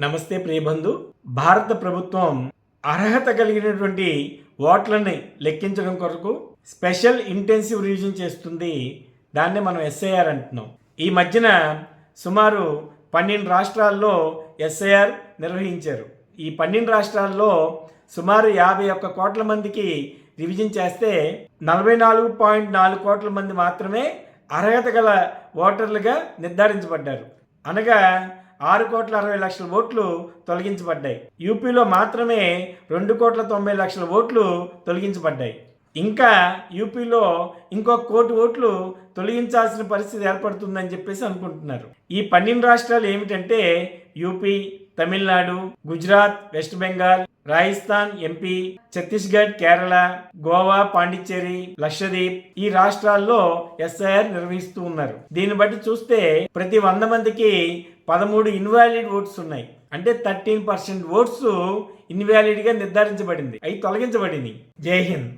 నమస్తే ప్రియబంధు. భారత ప్రభుత్వం అర్హత కలిగినటువంటి ఓట్లని లెక్కించడం కొరకు స్పెషల్ ఇంటెన్సివ్ రివిజన్ చేస్తుంది. దాన్నే మనం ఎస్ఐఆర్ అంటున్నాం. ఈ మధ్యన సుమారు పన్నెండు రాష్ట్రాల్లో ఎస్ఐఆర్ నిర్వహించారు. ఈ పన్నెండు రాష్ట్రాల్లో సుమారు యాభై ఒక్క కోట్ల మందికి రివిజన్ చేస్తే నలభై నాలుగు పాయింట్ నాలుగు కోట్ల మంది మాత్రమే అర్హత గల ఓటర్లుగా నిర్ధారించబడ్డారు. అనగా ఆరు కోట్ల అరవై లక్షల ఓట్లు తొలగించబడ్డాయి. యూపీలో మాత్రమే రెండు కోట్ల తొంభై లక్షల ఓట్లు తొలగించబడ్డాయి. ఇంకా యూపీలో ఇంకో కోటి ఓట్లు తొలగించాల్సిన పరిస్థితి ఏర్పడుతుందని చెప్పేసి అనుకుంటున్నారు. ఈ పన్నెండు రాష్ట్రాలు ఏమిటంటే UP Tamil Nadu Gujarat West Bengal Rajasthan MP Chhattisgarh Kerala Goa Pondicherry Lakshadweep ఈ రాష్ట్రాల్లో ఎస్ఐఆర్ నిర్వహిస్తూ ఉన్నారు. దీన్ని బట్టి చూస్తే ప్రతి వంద మందికి పదమూడు ఇన్వాలిడ్ ఓట్స్ ఉన్నాయి. అంటే థర్టీన్ పర్సెంట్ ఓట్స్ ఇన్వాలిడ్గా నిర్ధారించబడింది. అవి తొలగించబడింది. జై హింద్.